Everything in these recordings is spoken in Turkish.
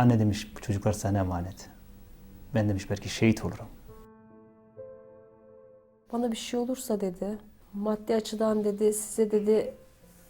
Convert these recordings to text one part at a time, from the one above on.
Anne demiş bu çocuklar sana emanet. Ben demiş belki şehit olurum. Bana bir şey olursa dedi maddi açıdan dedi, size dedi,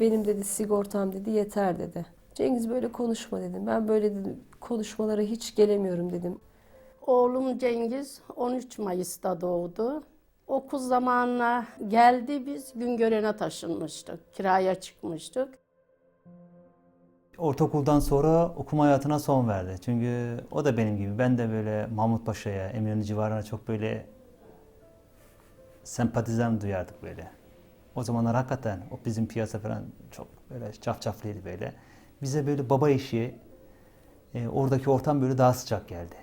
benim dedi sigortam dedi, yeter dedi. Cengiz böyle konuşma dedim. Ben böyle dedim, konuşmalara hiç gelemiyorum dedim. Oğlum Cengiz 13 Mayıs'ta doğdu. Okul zamanına geldi biz Güngören'e taşınmıştık. Kiraya çıkmıştık. Ortaokuldan sonra okuma hayatına son verdi. Çünkü o da benim gibi. Ben de böyle Mahmutpaşa'ya, Eminönü civarına çok böyle sempatizan duyardık böyle. O zamanlar hakikaten o bizim piyasa falan çok böyle cafcaflıydı böyle. Bize böyle baba işi, e, oradaki ortam böyle daha sıcak geldi.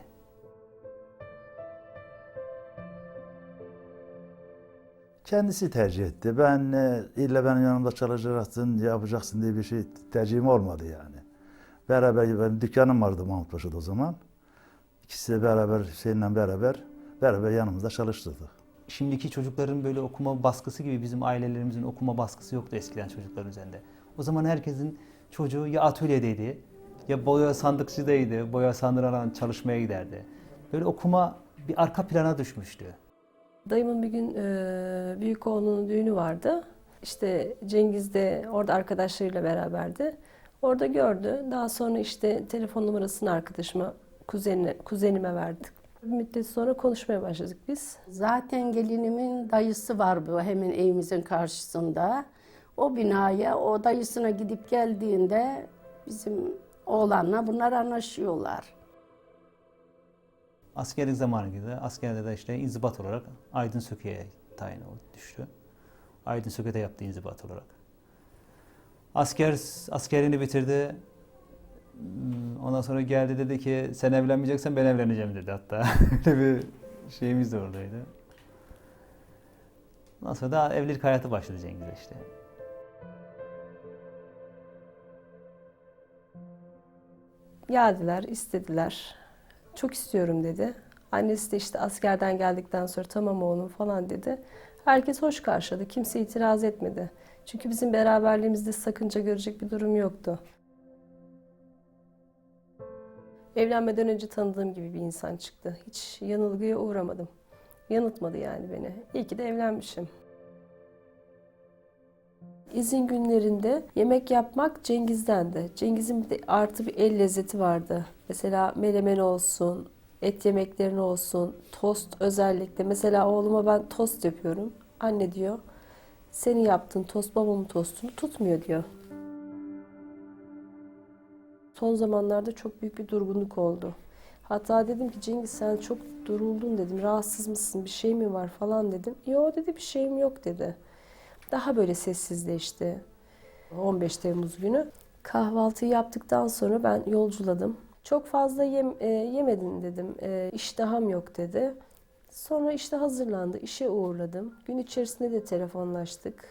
Kendisi tercih etti. Ben e, illa benim yanımda çalışacaksın, yapacaksın diye bir şey tercihim olmadı yani. Beraber benim dükkanım vardı Mahmutpaşa'da o zaman. İkisi de beraber Hüseyin'le beraber beraber yanımızda çalıştırdık. Şimdiki çocukların böyle okuma baskısı gibi bizim ailelerimizin okuma baskısı yoktu eskiden çocukların üzerinde. O zaman herkesin çocuğu ya atölyedeydi, ya boya sandıkçıdaydı, boya sandıran çalışmaya giderdi. Böyle okuma bir arka plana düşmüştü. Dayımın bir gün e, büyük oğlunun düğünü vardı. İşte Cengiz de orada arkadaşlarıyla beraberdi. Orada gördü. Daha sonra işte telefon numarasını arkadaşıma, kuzenine, kuzenime verdik. Bir müddet sonra konuşmaya başladık biz. Zaten gelinimin dayısı var bu hemen evimizin karşısında. O binaya o dayısına gidip geldiğinde bizim oğlanla bunlar anlaşıyorlar. Askerlik zamanı gibi askerde de işte inzibat olarak Aydın Söke'ye tayin oldu, düştü. Aydın Söke'de yaptı inzibat olarak. Asker askerini bitirdi. Hmm, Ondan sonra geldi dedi ki sen evlenmeyeceksen ben evleneceğim dedi hatta. Öyle bir şeyimiz de oradaydı. Ondan sonra da evlilik hayatı başladı Cengiz'e işte. Geldiler, istediler. Çok istiyorum dedi. Annesi de işte askerden geldikten sonra tamam oğlum falan dedi. Herkes hoş karşıladı. Kimse itiraz etmedi. Çünkü bizim beraberliğimizde sakınca görecek bir durum yoktu. Evlenmeden önce tanıdığım gibi bir insan çıktı. Hiç yanılgıya uğramadım. Yanıltmadı yani beni. İyi ki de evlenmişim. İzin günlerinde yemek yapmak Cengiz'dendi. Cengiz'in bir de artı bir el lezzeti vardı. Mesela menemen olsun, et yemeklerin olsun, tost özellikle. Mesela oğluma ben tost yapıyorum. Anne diyor, senin yaptığın tost babamın tostunu tutmuyor diyor. Son zamanlarda çok büyük bir durgunluk oldu. Hatta dedim ki Cengiz sen çok duruldun dedim. Rahatsız mısın? Bir şey mi var falan dedim. Yo dedi bir şeyim yok dedi. Daha böyle sessizleşti. 15 Temmuz günü. Kahvaltıyı yaptıktan sonra ben yolculadım. Çok fazla yem, e, yemedin dedim. E, iştahım yok dedi. Sonra işte hazırlandı. işe uğurladım. Gün içerisinde de telefonlaştık.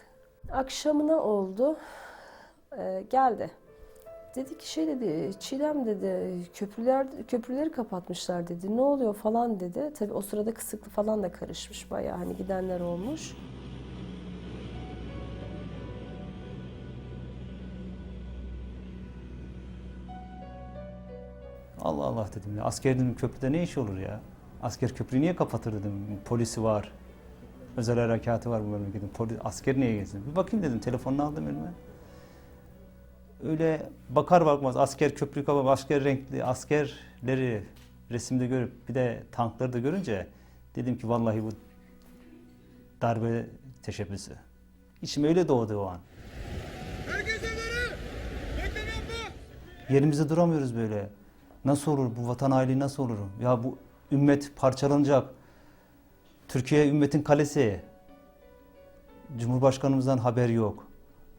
Akşamına oldu. E, geldi. Dedi ki şey dedi, Çiğdem dedi, köprüler köprüleri kapatmışlar dedi. Ne oluyor falan dedi. Tabii o sırada kısıklı falan da karışmış bayağı hani gidenler olmuş. Allah Allah dedim ya. Asker dedim köprüde ne işi olur ya? Asker köprüyü niye kapatır dedim. Polisi var. Özel harekatı var bu memleketin. Poli, asker niye gelsin? Bir bakayım dedim. Telefonunu aldım elime. Öyle bakar bakmaz asker köprüyü kapatıp asker renkli askerleri resimde görüp bir de tankları da görünce dedim ki vallahi bu darbe teşebbüsü. İçime öyle doğdu o an. Yerimizde duramıyoruz böyle. Nasıl olur bu vatan haini nasıl olur? Ya bu ümmet parçalanacak. Türkiye ümmetin kalesi. Cumhurbaşkanımızdan haber yok.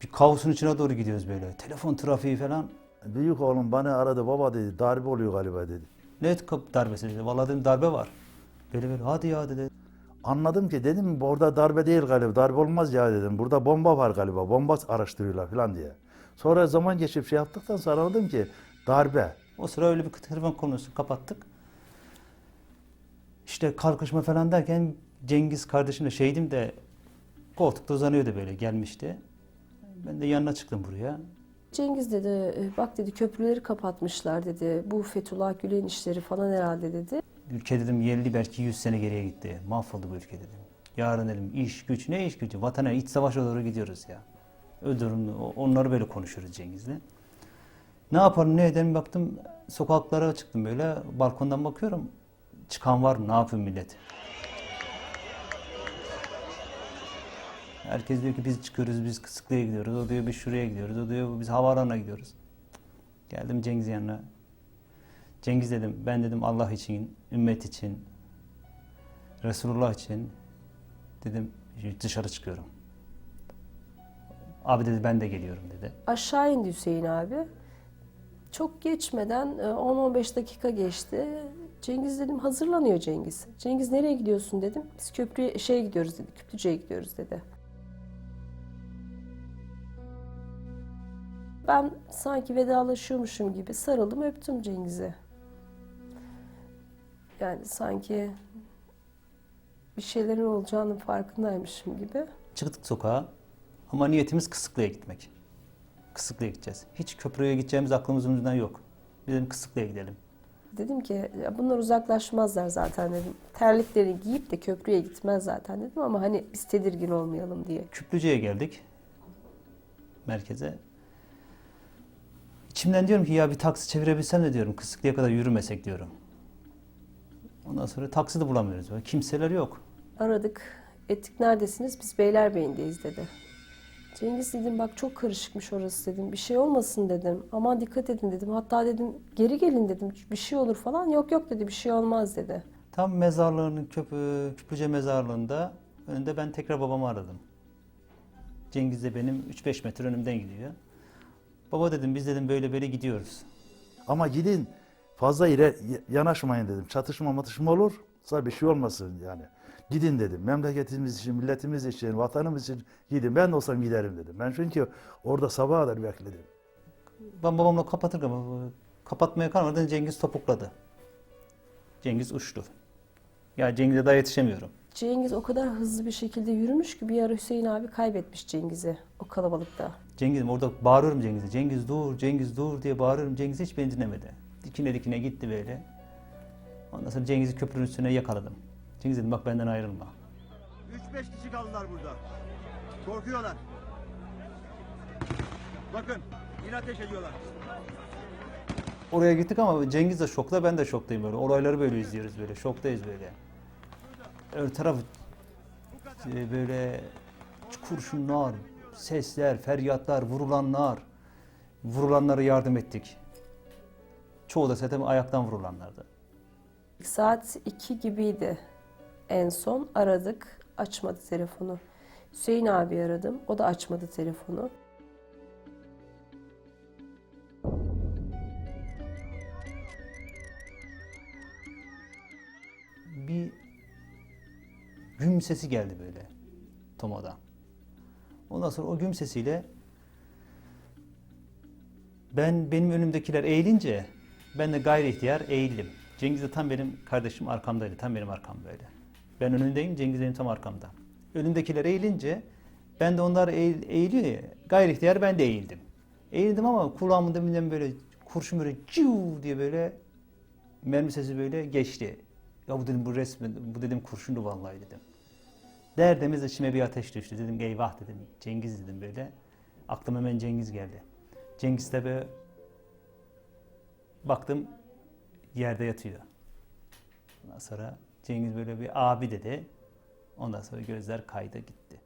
Bir kaosun içine doğru gidiyoruz böyle. Telefon trafiği falan. Büyük oğlum bana aradı baba dedi darbe oluyor galiba dedi. Ne darbesi dedi. Vallahi dedim darbe var. Böyle böyle hadi ya dedi. Anladım ki dedim orada darbe değil galiba. Darbe olmaz ya dedim. Burada bomba var galiba. Bomba araştırıyorlar falan diye. Sonra zaman geçip şey yaptıktan sonra anladım ki darbe. O sıra öyle bir telefon konusu kapattık. İşte kalkışma falan derken Cengiz kardeşimle şeydim de koltukta uzanıyordu böyle gelmişti. Ben de yanına çıktım buraya. Cengiz dedi "e, bak dedi köprüleri kapatmışlar dedi. Bu Fethullah Gülen işleri falan herhalde dedi. Ülke dedim 50 belki 100 sene geriye gitti. Mahvoldu bu ülke dedim. Yarın dedim iş güç ne iş gücü? Vatana iç savaşa doğru gidiyoruz ya. Öldürün onları böyle konuşuruz Cengiz'le. Ne yapalım ne edelim baktım sokaklara çıktım böyle balkondan bakıyorum. Çıkan var mı ne yapıyor millet? Herkes diyor ki biz çıkıyoruz biz Kısıklı'ya gidiyoruz. O diyor biz şuraya gidiyoruz. O diyor biz havaalanına gidiyoruz. Geldim Cengiz'in yanına. Cengiz dedim ben dedim Allah için, ümmet için, Resulullah için dedim dışarı çıkıyorum. Abi dedi ben de geliyorum dedi. Aşağı indi Hüseyin abi. Çok geçmeden e, 10-15 dakika geçti. Cengiz dedim hazırlanıyor Cengiz. Cengiz nereye gidiyorsun dedim. Biz köprüye şey gidiyoruz dedi. Küplüce'ye gidiyoruz dedi. Ben sanki vedalaşıyormuşum gibi sarıldım öptüm Cengiz'i. Yani sanki bir şeylerin olacağının farkındaymışım gibi. Çıktık sokağa ama niyetimiz Kısıklı'ya gitmek. Kısıklı'ya gideceğiz. Hiç köprüye gideceğimiz aklımızın ucundan yok. Dedim Kısıklı'ya gidelim. Dedim ki "Ya bunlar uzaklaşmazlar zaten dedim. Terlikleri giyip de köprüye gitmez zaten dedim ama hani biz tedirgin olmayalım diye. Küplüce'ye geldik. Merkeze. İçimden diyorum ki ya bir taksi çevirebilsem de diyorum Kısıklı'ya kadar yürümesek diyorum. Ondan sonra taksi de bulamıyoruz. Kimseler yok. Aradık. Ettik neredesiniz? Biz Beylerbeyi'ndeyiz dedi. Cengiz dedim bak çok karışıkmış orası dedim. Bir şey olmasın dedim. Aman dikkat edin dedim. Hatta dedim geri gelin dedim. Bir şey olur falan. Yok yok dedi bir şey olmaz dedi. Tam mezarlığının köpü, Küplüce mezarlığında önünde ben tekrar babamı aradım. Cengiz de benim 3-5 metre önümden gidiyor. Baba dedim biz dedim böyle böyle gidiyoruz. Ama gidin fazla ile yanaşmayın dedim. Çatışma matışma olur. Sonra bir şey olmasın yani. Gidin dedim. Memleketimiz için, milletimiz için, vatanımız için gidin. Ben de olsam giderim dedim. Ben çünkü orada sabaha kadar bekledim. Ben babamla kapatırken kapatmaya kalmadan Cengiz topukladı. Cengiz uçtu. Ya Cengiz'e daha yetişemiyorum. Cengiz o kadar hızlı bir şekilde yürümüş ki bir ara Hüseyin abi kaybetmiş Cengiz'i o kalabalıkta. Cengiz'im orada bağırıyorum Cengiz'e. Cengiz dur, Cengiz dur diye bağırıyorum. Cengiz hiç beni dinlemedi. Dikine dikine gitti böyle. Ondan sonra Cengiz'i köprünün üstüne yakaladım. Cengiz dedim bak benden ayrılma. 3-5 kişi kaldılar burada. Korkuyorlar. Bakın yine ateş ediyorlar. Oraya gittik ama Cengiz de şokta ben de şoktayım böyle. Olayları böyle izliyoruz böyle. Şoktayız böyle. Öbür taraf e, böyle kurşunlar, sesler, feryatlar, vurulanlar. Vurulanlara yardım ettik. Çoğu da zaten ayaktan vurulanlardı. Saat 2 gibiydi en son aradık açmadı telefonu. Hüseyin abi aradım o da açmadı telefonu. bir güm sesi geldi böyle Toma'da. Ondan sonra o güm sesiyle ben benim önümdekiler eğilince ben de gayri ihtiyar eğildim. Cengiz de tam benim kardeşim arkamdaydı. Tam benim arkam böyle. Ben önündeyim, Cengiz benim tam arkamda. Önümdekiler eğilince ben de onlar eğil, eğiliyor ya. Gayri ihtiyar ben de eğildim. Eğildim ama kulağımın dibinden böyle kurşun böyle ciu diye böyle mermi sesi böyle geçti. Ya bu dedim bu resmen, bu dedim kurşundu vallahi dedim. Derdemiz içime bir ateş düştü. Dedim eyvah dedim. Cengiz dedim böyle. Aklıma hemen Cengiz geldi. Cengiz böyle baktım yerde yatıyor. Ondan sonra Cengiz böyle bir abi dedi. Ondan sonra gözler kaydı gitti.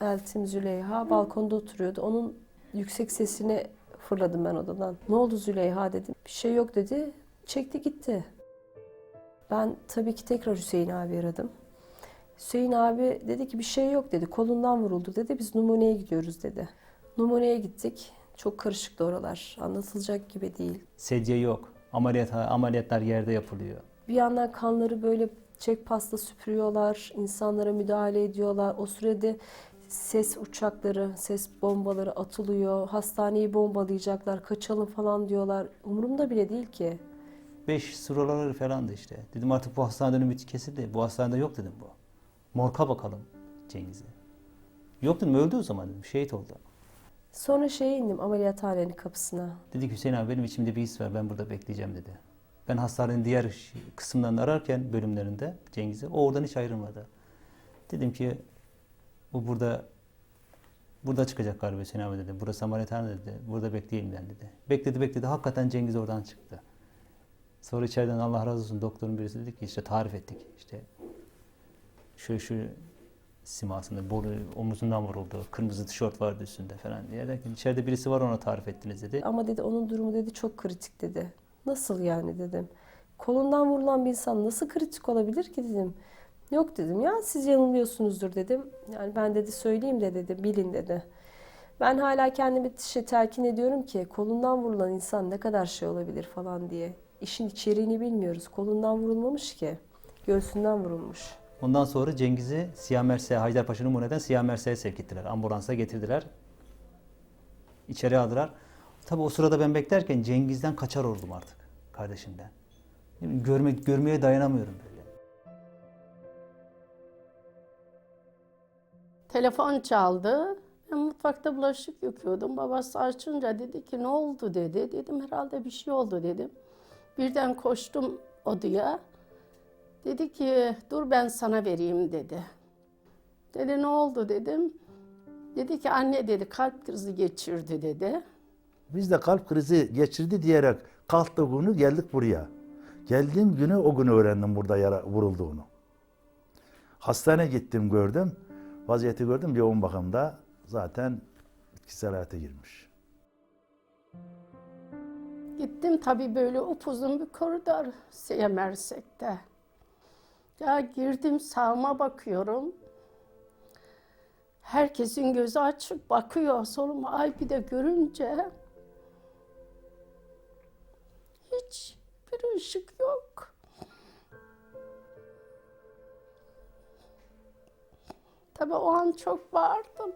Eltim Züleyha balkonda oturuyordu. Onun yüksek sesini fırladım ben odadan. Ne oldu Züleyha dedim. Bir şey yok dedi. Çekti gitti. Ben tabii ki tekrar Hüseyin abi aradım. Hüseyin abi dedi ki bir şey yok dedi. Kolundan vuruldu dedi. Biz numuneye gidiyoruz dedi. Numuneye gittik. Çok karışıktı oralar. Anlatılacak gibi değil. Sedye yok. Ameliyat, ameliyatlar yerde yapılıyor. Bir yandan kanları böyle çek pasta süpürüyorlar, insanlara müdahale ediyorlar. O sürede ses uçakları, ses bombaları atılıyor. Hastaneyi bombalayacaklar, kaçalım falan diyorlar. Umurumda bile değil ki. 5 sıraları falandı işte. Dedim artık bu hastaneden ümit kesildi. Bu hastanede yok dedim bu. Morka bakalım Cengiz'e. Yok dedim öldü o zaman dedim. Şehit oldu. Sonra şeye indim ameliyathanenin kapısına. Dedi ki Hüseyin abi benim içimde bir his var. Ben burada bekleyeceğim dedi. Ben hastanenin diğer kısımlarını ararken bölümlerinde Cengiz'i o oradan hiç ayrılmadı. Dedim ki bu burada burada çıkacak galiba Hüseyin abi dedi. Burası ameliyathane dedi. Burada bekleyelim ben dedi. Bekledi bekledi. Hakikaten Cengiz oradan çıktı. Sonra içeriden Allah razı olsun doktorun birisi dedi ki işte tarif ettik. İşte şu şu simasında boru omuzundan vuruldu. Kırmızı tişört vardı üstünde falan diye. Derken içeride birisi var ona tarif ettiniz dedi. Ama dedi onun durumu dedi çok kritik dedi. Nasıl yani dedim. Kolundan vurulan bir insan nasıl kritik olabilir ki dedim. Yok dedim ya siz yanılıyorsunuzdur dedim. Yani ben dedi söyleyeyim de dedi bilin dedi. Ben hala kendimi şey telkin ediyorum ki kolundan vurulan insan ne kadar şey olabilir falan diye. İşin içeriğini bilmiyoruz. Kolundan vurulmamış ki. Göğsünden vurulmuş. Ondan sonra Cengiz'i Siyah Merse'ye, Haydarpaşa Numune'den Siyah Merse'ye sevk ettiler. Ambulansa getirdiler. İçeri aldılar. Tabii o sırada ben beklerken Cengiz'den kaçar oldum artık. Kardeşimden. Görmek, görmeye dayanamıyorum böyle. Telefon çaldı. Ben mutfakta bulaşık yıkıyordum. Babası açınca dedi ki ne oldu dedi. Dedim herhalde bir şey oldu dedim. Birden koştum odaya. Dedi ki dur ben sana vereyim dedi. Dedi ne oldu dedim. Dedi ki anne dedi kalp krizi geçirdi dedi. Biz de kalp krizi geçirdi diyerek kalktığı günü geldik buraya. Geldiğim günü o günü öğrendim burada yara vurulduğunu. Hastaneye gittim gördüm. Vaziyeti gördüm yoğun bakımda zaten bitkisel hayata girmiş. Gittim tabii böyle upuzun bir koridor Siyemersek'te. Ya girdim sağıma bakıyorum. Herkesin gözü açık bakıyor. Soluma ay bir de görünce hiç bir ışık yok. Tabii o an çok bağırdım.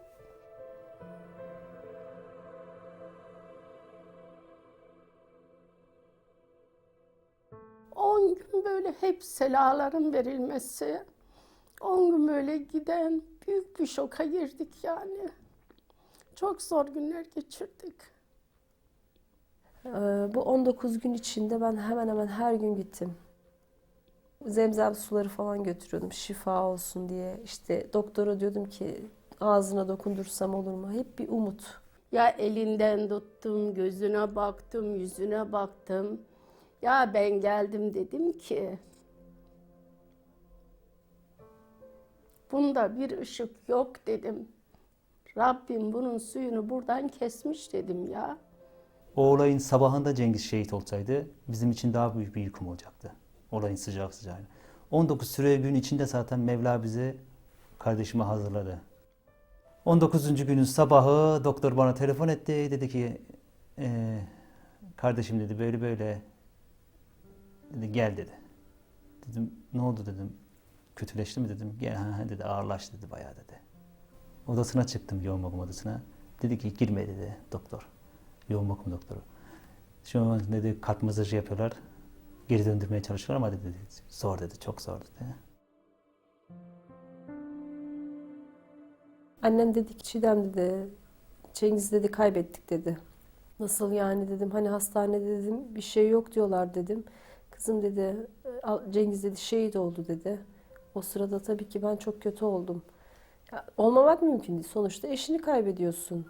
Böyle hep selaların verilmesi, on gün böyle giden büyük bir şoka girdik yani. Çok zor günler geçirdik. Ee, bu 19 gün içinde ben hemen hemen her gün gittim. Zemzem suları falan götürüyordum şifa olsun diye. İşte doktora diyordum ki ağzına dokundursam olur mu? Hep bir umut. Ya elinden tuttum, gözüne baktım, yüzüne baktım. Ya ben geldim dedim ki bunda bir ışık yok dedim. Rabbim bunun suyunu buradan kesmiş dedim ya. O olayın sabahında Cengiz şehit olsaydı bizim için daha büyük bir yıkım olacaktı. Olayın sıcak sıcağına. 19 süre gün içinde zaten Mevla bizi kardeşime hazırladı. 19. günün sabahı doktor bana telefon etti. Dedi ki "Ee, kardeşim dedi böyle böyle dedi gel dedi. Dedim ne oldu dedim. Kötüleşti mi dedim. Gel ha ha," dedi ağırlaştı dedi bayağı dedi. Odasına çıktım yoğun bakım odasına. Dedi ki girme dedi doktor. Yoğun bakım doktoru. Şu an dedi kalp masajı yapıyorlar. Geri döndürmeye çalışıyorlar ama dedi zor dedi çok zor dedi. Annem dedi ki Çiğdem dedi Cengiz dedi kaybettik dedi. Nasıl yani dedim hani hastanede dedim bir şey yok diyorlar dedim. Kızım dedi "Al- Cengiz dedi şehit oldu dedi. O sırada tabii ki ben çok kötü oldum. Olmamak mümkün değil. Sonuçta eşini kaybediyorsun.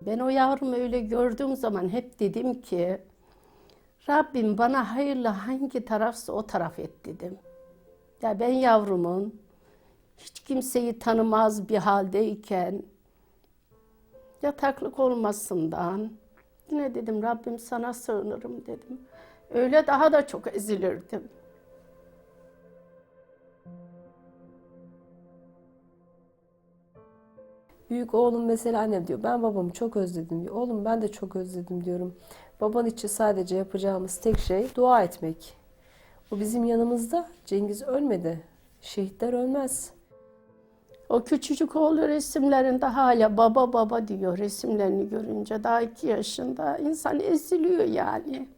Ben o yavrumu öyle gördüğüm zaman hep dedim ki Rabbim bana hayırlı hangi tarafsa o taraf et dedim. Ya ben yavrumun hiç kimseyi tanımaz bir haldeyken yataklık olmasından yine dedim Rabbim sana sığınırım dedim. Öyle daha da çok ezilirdim. Büyük oğlum mesela annem diyor ben babamı çok özledim diyor. Oğlum ben de çok özledim diyorum. Baban için sadece yapacağımız tek şey dua etmek. O bizim yanımızda. Cengiz ölmedi. Şehitler ölmez. O küçücük oğlu resimlerinde hala baba baba diyor resimlerini görünce. Daha iki yaşında. insan eziliyor yani.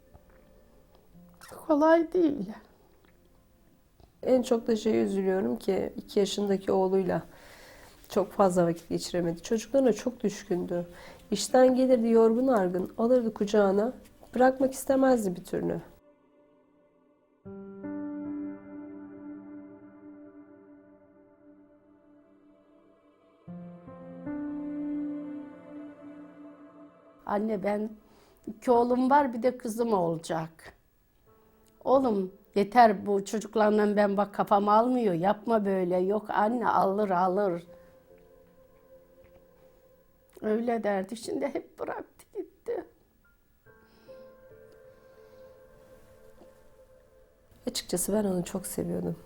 Kolay değil. En çok da şeye üzülüyorum ki 2 yaşındaki oğluyla çok fazla vakit geçiremedi. Çocuklarına çok düşkündü. İşten gelirdi yorgun argın, alırdı kucağına. Bırakmak istemezdi bir türlü. Anne ben iki oğlum var bir de kızım olacak. Oğlum yeter bu çocuklarla ben bak kafam almıyor. Yapma böyle. Yok anne alır alır. Öyle derdi. Şimdi hep bıraktı gitti. Açıkçası ben onu çok seviyordum.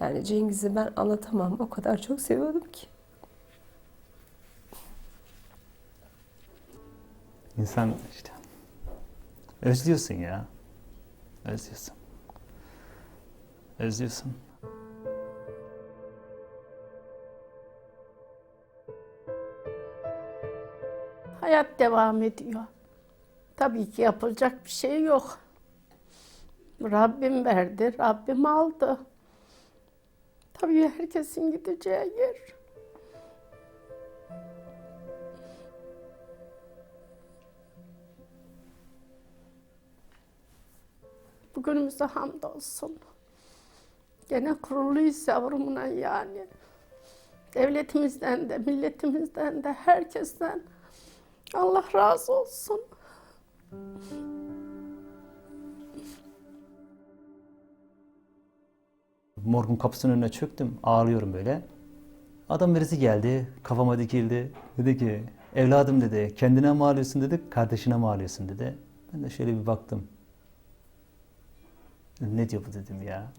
Yani Cengiz'i ben anlatamam. O kadar çok seviyordum ki. İnsan işte özlüyorsun ya. Özlüyorsun. Özlüyorsun. Hayat devam ediyor. Tabii ki yapılacak bir şey yok. Rabbim verdi, Rabbim aldı. Tabii herkesin gideceği yer. Bugünümüze hamdolsun. Gene kuruluyuz yavrumuna yani. Devletimizden de, milletimizden de, herkesten Allah razı olsun. Morgun kapısının önüne çöktüm. Ağlıyorum böyle. Adam birisi geldi. Kafama dikildi. Dedi ki evladım dedi kendine mi ağlıyorsun dedi. Kardeşine mi ağlıyorsun dedi. Ben de şöyle bir baktım. Ne diyor bu dedim ya.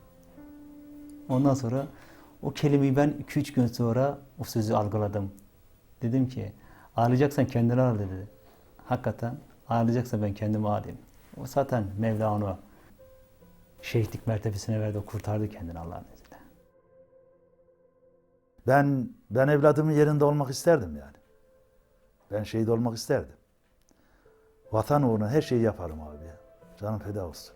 Ondan sonra o kelimeyi ben 2-3 gün sonra o sözü algıladım. Dedim ki ağlayacaksan kendine ağla dedi. Hakikaten ağlayacaksan ben kendime ağlayayım. O zaten Mevla onu şehitlik mertebesine verdi. O kurtardı kendini Allah'ın izniyle. Ben ben evladımın yerinde olmak isterdim yani. Ben şehit olmak isterdim. Vatan uğruna her şeyi yaparım abi ya. Canım feda olsun.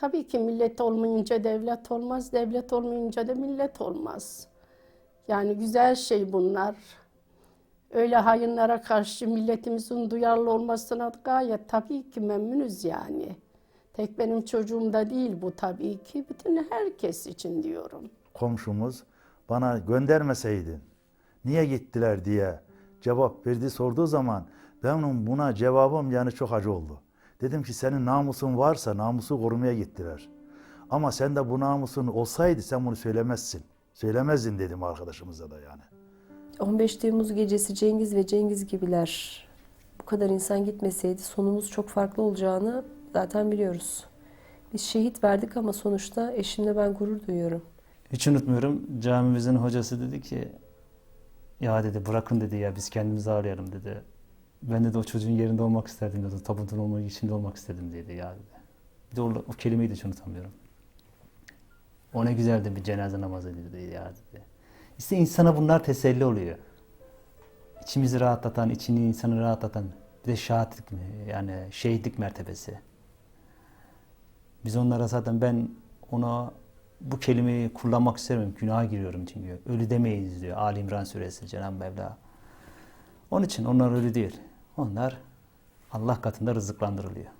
Tabii ki millet olmayınca devlet olmaz, devlet olmayınca da millet olmaz. Yani güzel şey bunlar. Öyle hayınlara karşı milletimizin duyarlı olmasına gayet tabii ki memnunuz yani. Tek benim çocuğumda değil bu tabii ki. Bütün herkes için diyorum. Komşumuz bana göndermeseydin niye gittiler diye cevap verdi sorduğu zaman benim buna cevabım yani çok acı oldu. Dedim ki senin namusun varsa namusu korumaya gittiler. Ama sen de bu namusun olsaydı sen bunu söylemezsin. Söylemezdin dedim arkadaşımıza da yani. 15 Temmuz gecesi Cengiz ve Cengiz gibiler bu kadar insan gitmeseydi sonumuz çok farklı olacağını zaten biliyoruz. Biz şehit verdik ama sonuçta eşimle ben gurur duyuyorum. Hiç unutmuyorum camimizin hocası dedi ki ya dedi bırakın dedi ya biz kendimizi ağlayalım dedi. Ben dedi o çocuğun yerinde olmak isterdim dedi. Tabutun olmak içinde olmak istedim dedi ya dedi. Bir de o, o kelimeyi de hiç unutamıyorum. O ne güzeldi bir cenaze namazı dedi ya dedi. İşte insana bunlar teselli oluyor. İçimizi rahatlatan, içini insanı rahatlatan bir de şahitlik yani şehitlik mertebesi. Biz onlara zaten ben ona bu kelimeyi kullanmak istemiyorum. Günaha giriyorum çünkü. Ölü demeyiz diyor. Ali İmran suresi Cenab-ı Mevla. Onun için onlar ölü değil. Onlar Allah katında rızıklandırılıyor.